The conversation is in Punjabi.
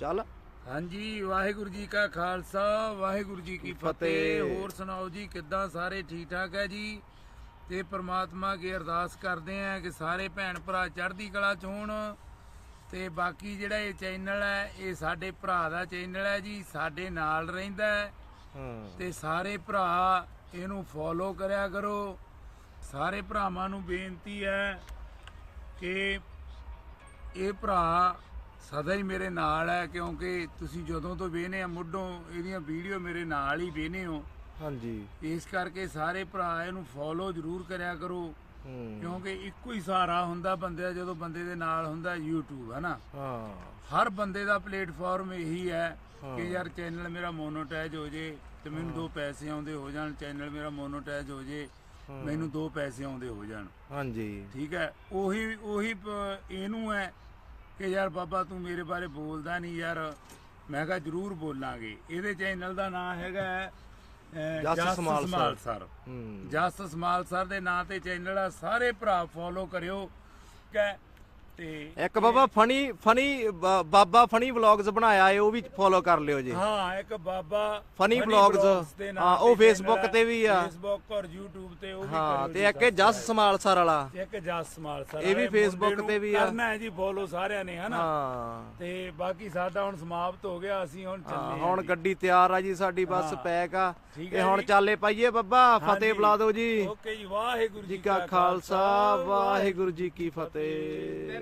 ਚੱਲ। ਹਾਂਜੀ ਵਾਹਿਗੁਰੂ ਜੀ ਕਾ ਖਾਲਸਾ ਵਾਹਿਗੁਰੂ ਜੀ ਕੀ ਫਤਿਹ। ਹੋਰ ਸੁਣਾਓ ਜੀ ਕਿੱਦਾਂ ਸਾਰੇ ਠੀਕ ਠਾਕ ਹੈ ਜੀ? ਤੇ ਪ੍ਰਮਾਤਮਾ ਅੱਗੇ ਅਰਦਾਸ ਕਰਦੇ ਆ ਕਿ ਸਾਰੇ ਭੈਣ ਭਰਾ ਚੜ੍ਹਦੀ ਕਲਾ ਚ ਹੋਣ। ਤੇ ਬਾਕੀ ਜਿਹੜਾ ਇਹ ਚੈਨਲ ਹੈ ਇਹ ਸਾਡੇ ਭਰਾ ਦਾ ਚੈਨਲ ਹੈ ਜੀ ਸਾਡੇ ਨਾਲ ਰਹਿੰਦਾ ਹੂੰ। ਤੇ ਸਾਰੇ ਭਰਾ ਇਹਨੂੰ ਫੋਲੋ ਕਰਿਆ ਕਰੋ। ਸਾਰੇ ਭਰਾਵਾਂ ਨੂੰ ਬੇਨਤੀ ਹੈ ਕਿ ਇਹ ਭਰਾ ਸਦਾ ਹੀ ਮੇਰੇ ਨਾਲ ਹੈ ਕਿਉਂਕਿ ਤੁਸੀਂ ਜਦੋਂ ਤੋਂ ਵੇਹਨੇ ਆ ਮੁੱਢੋਂ ਇਹਦੀਆਂ ਵੀਡੀਓ ਮੇਰੇ ਨਾਲ ਹੀ ਵੇਹਨੇ ਹੋ। ਹਾਂਜੀ। ਇਸ ਕਰਕੇ ਸਾਰੇ ਭਰਾ ਇਹਨੂੰ ਫੋਲੋ ਜ਼ਰੂਰ ਕਰਿਆ ਕਰੋ। ਕਿਉਂਕਿ ਇੱਕੋ ਹੀ ਸਹਾਰਾ ਹੁੰਦਾ ਬੰਦੇ ਦਾ ਜਦੋਂ ਬੰਦੇ ਦੇ ਨਾਲ ਹੁੰਦਾ YouTube ਹੈ ਨਾ ਹਾਂ। ਹਰ ਬੰਦੇ ਦਾ ਪਲੇਟਫਾਰਮ ਇਹੀ ਹੈ ਕਿ ਯਾਰ ਚੈਨਲ ਮੇਰਾ ਮੋਨੋਟਾਈਜ਼ ਹੋ ਜੇ ਤੇ ਮੈਨੂੰ ਦੋ ਪੈਸੇ ਆਉਂਦੇ ਹੋ ਜਾਣ ਚੈਨਲ ਮੇਰਾ ਮੋਨੋਟਾਈਜ਼ ਹੋ ਜੇ ਮੈਨੂੰ ਦੋ ਪੈਸੇ ਆਉਂਦੇ ਹੋ ਜਾਣ। ਹਾਂਜੀ। ਠੀਕ ਹੈ? ਉਹੀ ਉਹੀ ਇਹਨੂੰ ਹੈ ਕਿ ਯਾਰ ਬਾਬਾ ਤੂੰ ਮੇਰੇ ਬਾਰੇ ਬੋਲਦਾ ਨਹੀਂ ਯਾਰ ਮੈਂ ਕਿਹਾ ਜਰੂਰ ਬੋਲਾਂਗੇ। ਇਹਦੇ ਚੈਨਲ ਦਾ ਨਾਮ ਹੈਗਾ Jas small sir. Jas small sir ਦੇ ਨਾਂ ਤੇ ਚੈਨਲ ਆ ਸਾਰੇ ਭਰਾ ਫੋਲੋ ਕਰਿਓ। ਕਿ ਤੇ ਇੱਕ ਬਾਬਾ ਫਨੀ ਫਨੀ ਬਾਬਾ ਫਨੀ ਵਲੌਗਸ ਬਣਾਇਆ ਏ ਉਹ ਵੀ ਫੋਲੋ ਕਰ ਲਿਓ ਜੀ ਹਾਂ ਇੱਕ ਬਾਬਾ Funny vlogs, ਦੇ ਨਾਂ ਹਾਂ, ਉਹ channel ਤੇ ਵੀ ਆ। Facebook ਔਰ YouTube ਤੇ ਉਹ ਵੀ ਹਾਂ ਤੇ ਇੱਕ ਜਸ ਸਮਾਲ ਸਰ ਵਾਲਾ ਇੱਕ ਜਸ ਸਮਾਲ ਸਰ ਇਹ ਵੀ ਨੂੰ ਤੇ ਵੀ ਆ। ਕਰਨਾ ਹੈ ਜੀ ਫੋਲੋ ਸਾਰਿਆਂ ਨੇ ਹਨਾ ਹਾਂ ਤੇ ਬਾਕੀ ਸਾਡਾ ਹੁਣ ਸਮਾਪਤ ਹੋ ਗਿਆ ਅਸੀਂ ਹੁਣ ਚੱਲੇ ਹੁਣ ਗੱਡੀ ਤਿਆਰ ਆ ਜੀ ਸਾਡੀ ਬੱਸ। ਪੈਕ ਆ ਤੇ ਹੁਣ। ਚਾਲੇ ਪਾਈਏ ਬੱਬਾ ਫਤਿਹ। ਬੁਲਾ ਦਿਓ ਜੀ ਓਕੇ ਜੀ ਵਾਹਿਗੁਰੂ ਜੀ ਕਾ ਖਾਲਸਾ ਵਾਹਿਗੁਰੂ ਜੀ ਕੀ ਫਤਿਹ